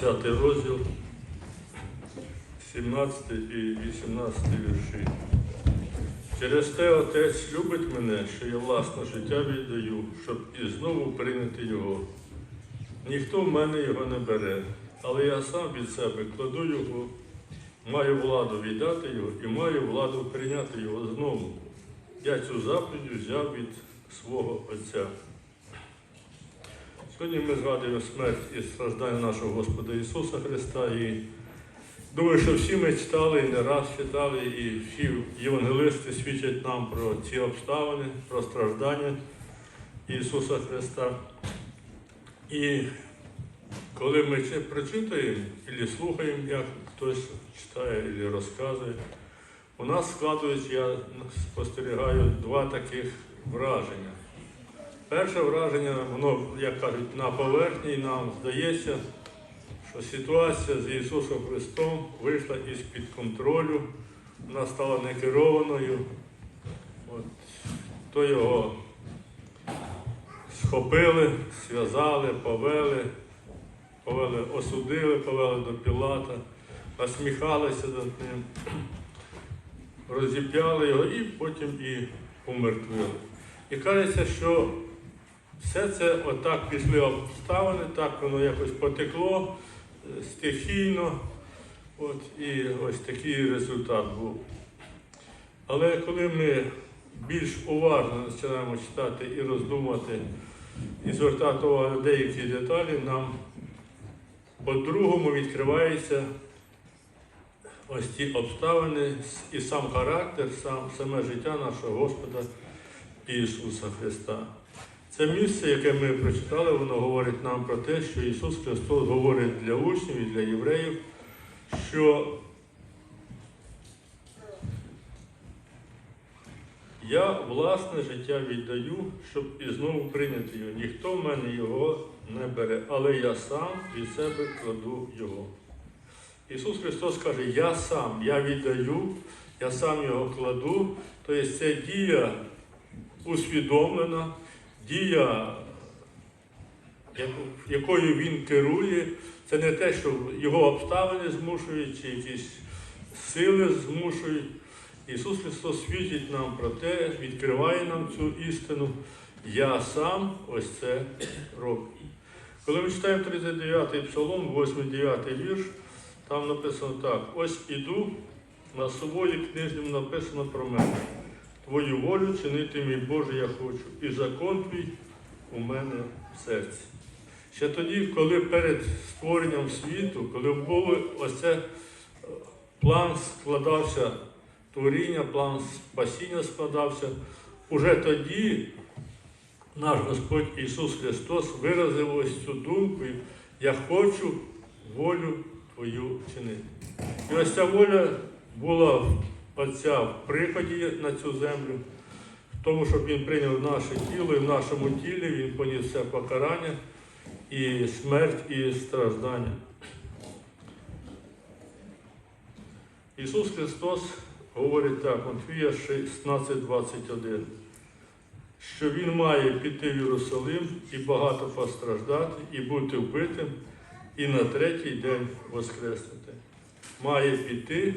10 розділ, 17 і 18 вірші. Через те Отець любить мене, що я власне життя віддаю, щоб і знову прийняти його. Ніхто в мене його не бере, але я сам від себе кладу його, маю владу віддати його і маю владу прийняти його знову. Я цю заповідь взяв від свого Отця. Сьогодні ми згадуємо смерть і страждання нашого Господа Ісуса Христа. І думаю, що всі ми читали і не раз читали, і всі євангелисти свідчать нам про ці обставини, про страждання Ісуса Христа. І коли ми це прочитаємо і слухаємо, як хтось читає і розказує, у нас складується, я спостерігаю, два таких враження. Перше враження, воно, як кажуть, на поверхні нам здається, що ситуація з Ісусом Христом вийшла із-під контролю, вона стала некерованою. От, то його схопили, зв'язали, повели, повели, осудили, повели до Пілата, насміхалися над ним, розіп'яли його і потім і умертвили. І кажеться, що все це отак пішли обставини, так воно якось потекло е, стихійно. От, і ось такий результат був. Але коли ми більш уважно починаємо читати і роздумувати, і звертати увагу деякі деталі, нам по-другому відкривається ось ті обставини і сам характер, сам, саме життя нашого Господа Ісуса Христа. Це місце, яке ми прочитали, воно говорить нам про те, що Ісус Христос говорить для учнів і для євреїв, що я власне життя віддаю, щоб і знову прийняти його. Ніхто в мене його не бере, але я сам від себе кладу його. Ісус Христос каже, я сам, я віддаю, я сам його кладу. Тобто це дія усвідомлена, дія, якою він керує. Це не те, що його обставини змушують, чи якісь сили змушують. Ісус Христос свідчить нам про те, відкриває нам цю істину. Я сам ось це роблю. Коли ми читаємо 39-й псалом, 8-9 вірш, там написано так: ось іду, на собою книжнім написано про мене. Твою волю чинити, мій Боже, я хочу, і закон твій у мене в серці. Ще тоді, коли перед створенням світу, коли було оце е, план складався, творіння, план спасіння складався, уже тоді наш Господь Ісус Христос виразив ось цю думку, я хочу волю Твою чинити. І ось ця воля була Отця в приході на цю землю, в тому, щоб Він прийняв наше тіло, і в нашому тілі Він поніс все покарання і смерть, і страждання. Ісус Христос говорить так, Матвія 16,21, що Він має піти в Єрусалим і багато постраждати, і бути вбитим, і на третій день воскреснути. Має піти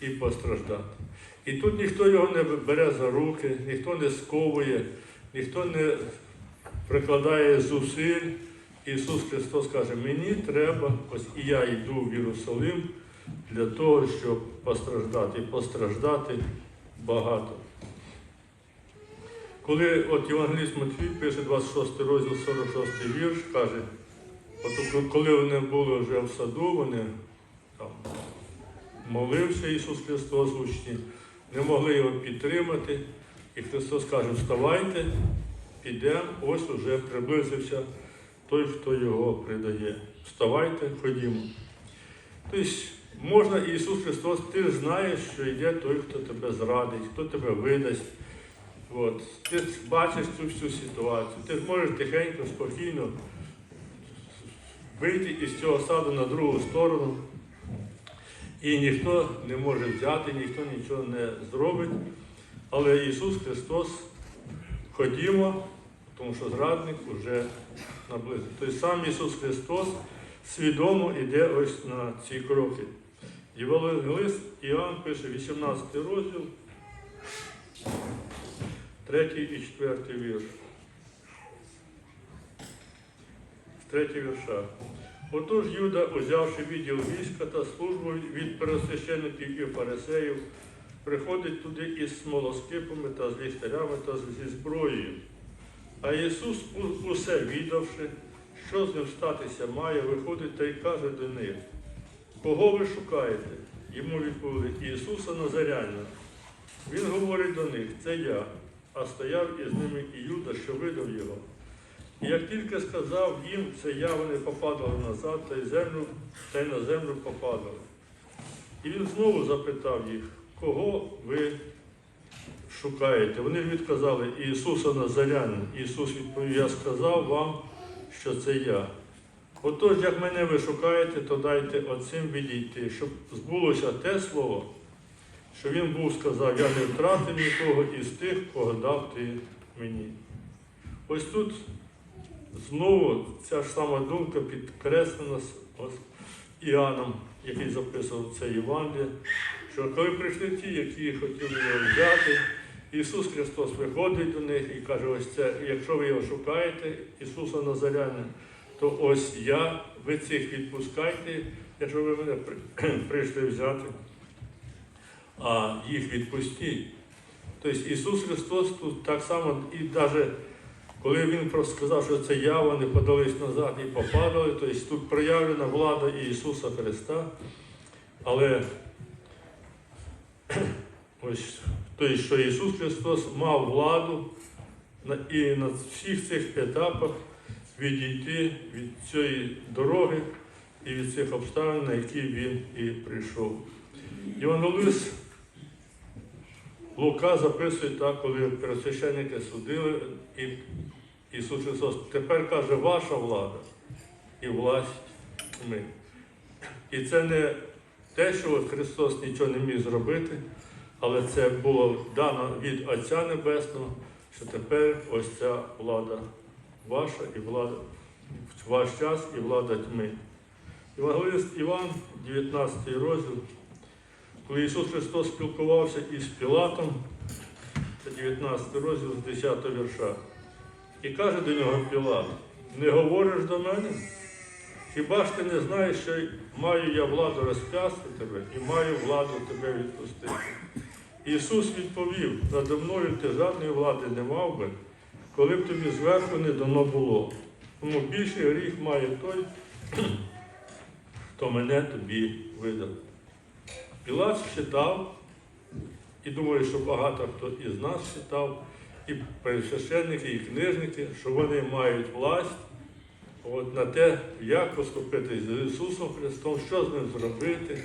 і постраждати. І тут ніхто його не бере за руки, ніхто не сковує, ніхто не прикладає зусиль. Ісус Христос каже, мені треба, ось і я йду в Єрусалим для того, щоб постраждати, і постраждати багато. Коли от Євангеліст Матвій пише 26 розділ 46 вірш, каже, от коли вони були вже в саду, вони там молився Ісус Христос учні, не могли його підтримати. І Христос каже, вставайте, підемо, ось уже приблизився той, хто його придає. Вставайте, ходімо. Тобто можна Ісус Христос, ти знаєш, що йде той, хто тебе зрадить, хто тебе видасть. От. Ти бачиш цю всю ситуацію, ти зможеш тихенько, спокійно вийти із цього саду на другу сторону. І ніхто не може взяти, ніхто нічого не зробить. Але Ісус Христос, ходімо, тому що зрадник вже наблизив. Тобто сам Ісус Христос свідомо йде ось на ці кроки. Євангелист Іоанн пише 18 розділ, 3 і 4 вірш. З 3 вірша. Отож Юда, узявши відділ війська та службу від первосвящеників і фарисеїв, приходить туди із смолоскипами та з ліхтарями та зі зброєю. А Ісус, усе відавши, що з ним статися має, виходить та й каже до них, кого ви шукаєте? Йому відповіли Ісуса Назарянина. Він говорить до них, це я, а стояв із ними і Юда, що видав його. Як тільки сказав їм, це я, вони попадали назад, та й землю, та й на землю попадали. І він знову запитав їх, кого ви шукаєте? Вони відказали Ісуса Назарянина. Ісус відповів, я сказав вам, що це я. Отож, як мене ви шукаєте, то дайте оцим відійти, щоб збулося те слово, що він був сказав, я не втратив нікого із тих, кого дав ти мені. Ось тут знову ця ж сама думка підкреслена Іоанном, який записував це Євангеліє, що коли прийшли ті, які хотіли його взяти, Ісус Христос виходить до них і каже, ось це, якщо ви його шукаєте, Ісуса Назаряна, то ось я, ви цих відпускайте, якщо ви мене прийшли взяти, а їх відпустіть. Тобто Ісус Христос тут так само, і навіть коли Він просто сказав, що це я, вони подались назад і попадали, тобто тут проявлена влада Ісуса Христа, але ось тобто, що Ісус Христос мав владу і на всіх цих етапах відійти від цієї дороги і від цих обставин, на які він і прийшов. Євангелист Лука записує так, коли пересвященники судили, і Ісус Христос тепер каже, ваша влада і власть ми. І це не те, що Христос нічого не міг зробити, але це було дано від Отця Небесного, що тепер ось ця влада ваша і влада ваш час і влада тьми. Євангелист Іван, 19 розділ, коли Ісус Христос спілкувався із Пілатом, це 19 розділ з 10 вірша, і каже до нього Пілат, не говориш до мене? Хіба ж ти не знаєш, що маю я владу розп'ясти тебе і маю владу тебе відпустити? Ісус відповів, надо мною ти жодної влади не мав би, коли б тобі зверху не дано було. Тому більший гріх має той, хто мене тобі видав. Пілат читав, і думаю, що багато хто із нас читав, і священники, і книжники, що вони мають власть от, на те, як поступити з Ісусом Христом, що з ним зробити,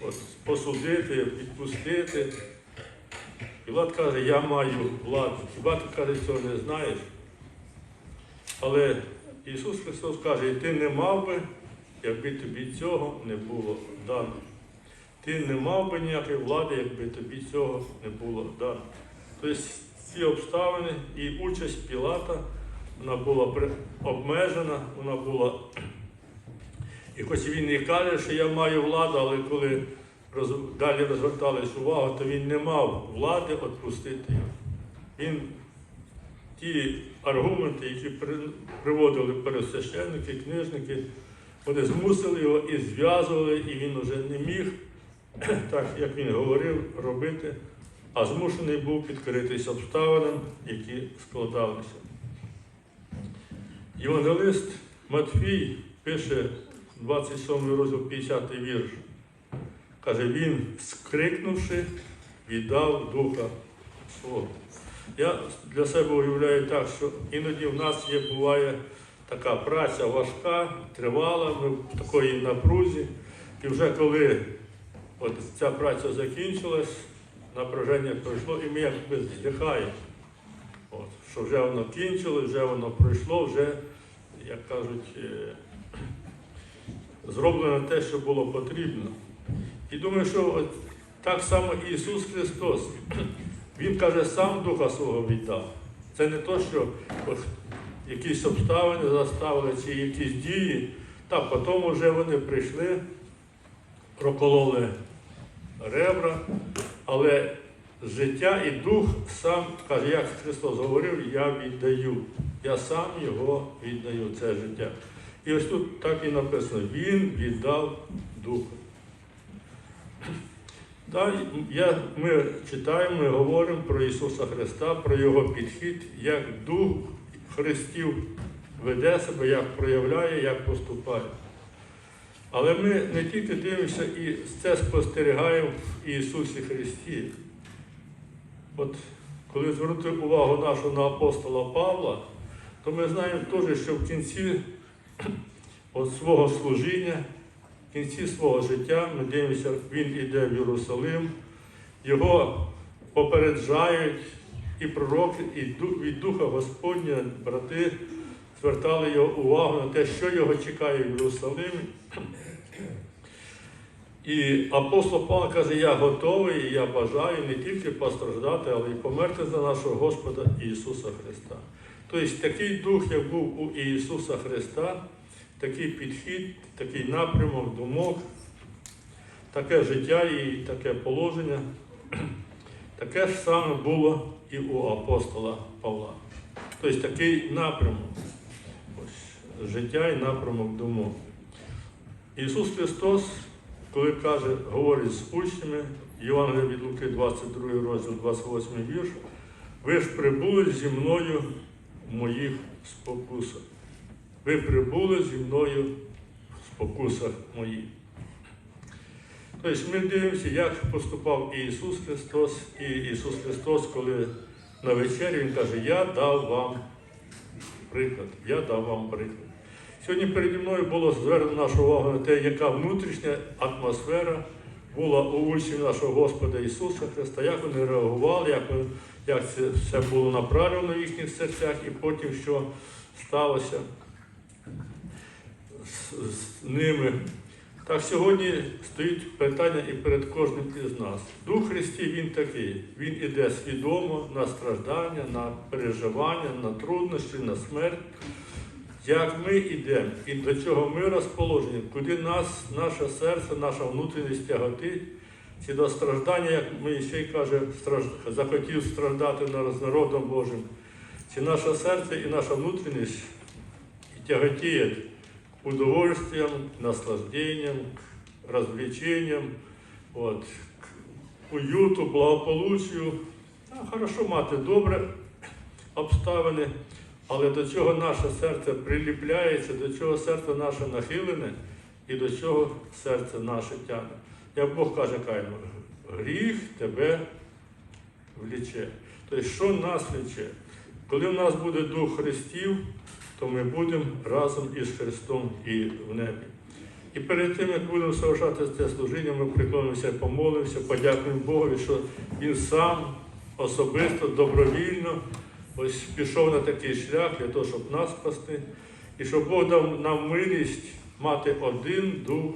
от, посудити, відпустити. Пілат каже, я маю владу. Хіба ти каже, цього не знаєш? Але Ісус Христос каже, і ти не мав би, якби тобі цього не було дано. Ти не мав би ніякої влади, якби тобі цього не було дано. Тобто ці обставини і участь Пілата, вона була обмежена, вона була. І хоч він і каже, що я маю владу, але коли роз- далі розвертались увагу, то він не мав влади відпустити його. Він ті аргументи, які приводили пересвященники, книжники, вони змусили його і зв'язували, і він вже не міг, так як він говорив, робити, а змушений був підкоритися обставинам, які складалися. Євангелист Матфій пише 27 розділ 50 вірш. Каже, він, скрикнувши, віддав духа свого. Я для себе уявляю так, що іноді в нас є, буває така праця важка, тривала, ми в такої напрузі. І вже коли от ця праця закінчилась, напряження пройшло, і ми якби здихаємо. От, що вже воно кінчилось, вже воно пройшло, вже, як кажуть, е, зроблено те, що було потрібно. І думаю, що от так само Ісус Христос, Він каже, сам Духа свого віддав. Це не то, що от, якісь обставини заставили чи якісь дії, Так, потім вже вони прийшли, прокололи ребра, але життя і дух сам каже, як Христос говорив, я віддаю. Я сам його віддаю, це життя. І ось тут так і написано, Він віддав духа. Я, ми читаємо, ми говоримо про Ісуса Христа, про Його підхід, як Дух Христів веде себе, як проявляє, як поступає. Але ми не тільки дивимося і це спостерігаємо в Ісусі Христі. От коли звернути увагу нашу на апостола Павла, то ми знаємо теж, що в кінці от свого служіння, в кінці свого життя, ми дивимося, він іде в Єрусалим, його попереджають і пророки, і від Духа Господня, брати звертали його увагу на те, що його чекає в Єрусалимі. І апостол Павло каже, я готовий, і я бажаю не тільки постраждати, але й померти за нашого Господа Ісуса Христа. Тобто такий дух, як був у Ісуса Христа, такий підхід, такий напрямок, думок, таке життя і таке положення, таке ж саме було і у апостола Павла. Тобто такий напрямок, життя і напрямок думок. Ісус Христос, коли каже, говорить з учнями, Євангелія від Луки, 22 розділ, 28 вірш, ви ж прибули зі мною в моїх спокусах. Ви прибули зі мною в спокусах моїх. Тобто ми дивимося, як поступав і Ісус Христос, і Ісус Христос, коли на вечері Він каже, я дав вам приклад, я дав вам приклад. Сьогодні переді мною було звернено нашу увагу на те, яка внутрішня атмосфера була у учнів нашого Господа Ісуса Христа, як вони реагували, як, як це все було направлено в їхніх серцях, і потім що сталося з, з ними. Так сьогодні стоїть питання і перед кожним із нас. Дух Христі він такий. Він іде свідомо на страждання, на переживання, на труднощі, на смерть. Як ми йдемо і до чого ми розположені, куди нас, наше серце, наша внутрішність тяготить, чи до страждання, як Моїсей каже, страж- захотів страждати з народом Божим, чи наше серце і наша внутрішність тяготіє наслаждениям, к развлечениям, от, уюту, благополуччю. А, хорошо мати добре обставини, але до чого наше серце приліпляється, до чого серце наше нахилене і до чого серце наше тягне. Як Бог каже Каїну, гріх тебе вліче. Тобто, що нас вліче? Коли в нас буде Дух Христів, то ми будемо разом із Христом і в небі. І перед тим, як будемо совершати це служіння, ми приклонимося, помолимося, подякуємо Богові, що Він сам особисто, добровільно ось пішов на такий шлях для того, щоб нас спасти, і щоб Бог дав нам милість мати один дух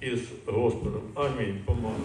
із Господом. Амінь. Помолимо.